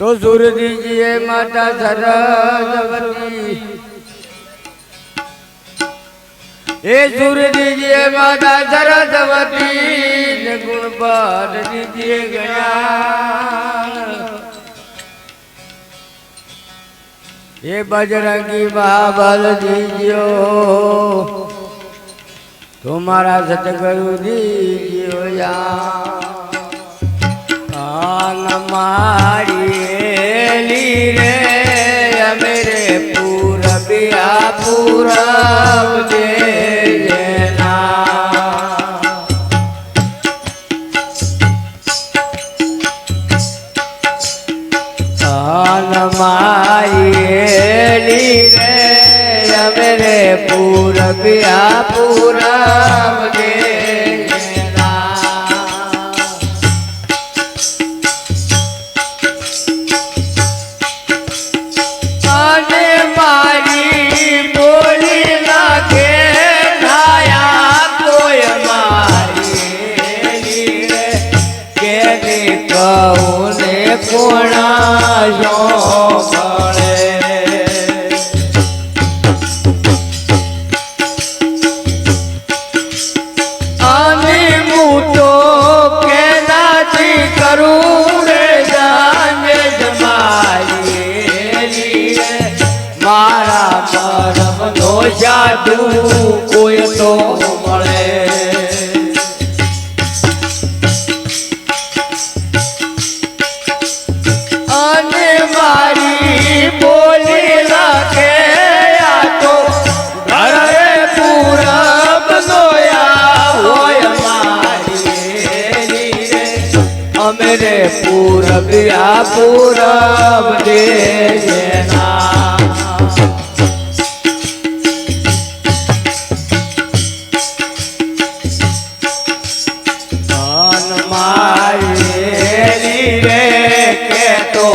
तो सुर दीजिए माता सरस्वती। ये जी दीजिए माता सरस्वती गुण पाठ दीजिए गया। ये बजरंगी महाबल दीजियो, तुम्हारा सतगुरु दीजियो यार યા મારી રે અમે રે પૂરબિયા પૂરબ દેના મારી રે અમે રે પૂરબિયા પૂરબ દેના જાદુ કોઈ તો મળે. અને મારી બોલી લાગે આ તો ઘરે પૂરબ નોયા હોય મારી અમે રે પૂરબ, આ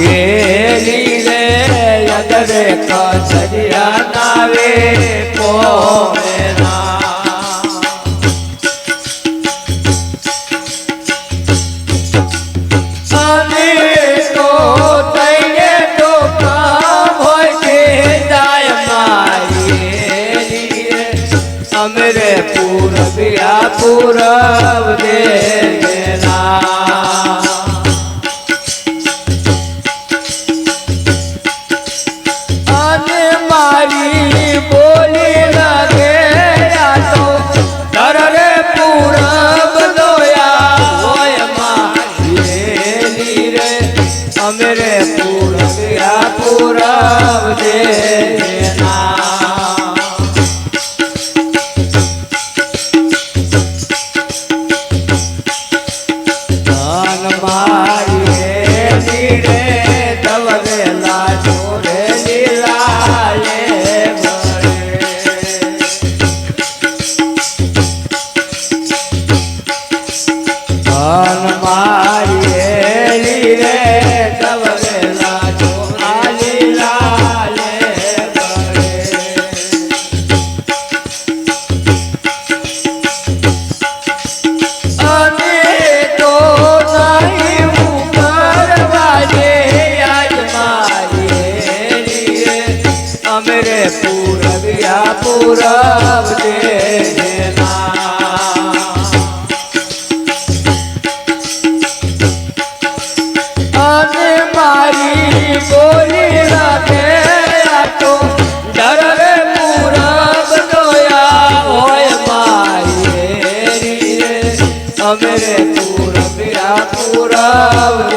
ઘેરી રે અગરે કચરિયા નાવે પોમેના પૂરબિયા પૂરબ દેના yeah. અમરે પૂરવ્યા પૂરવ દે અને મારી બોલી રાખે આ તો ડરે પૂરબ દોયા હોય મારી રે. અમરે પૂરબ્યા પૂરબ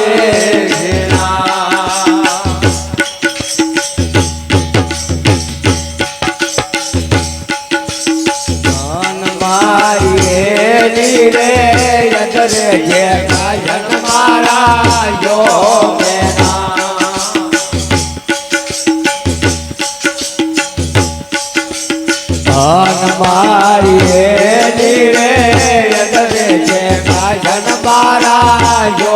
દેના મારી રે યજરે જે ગાયન મારા મેના ધન મારી હેલી રે યગરે છે કાજન મારા જો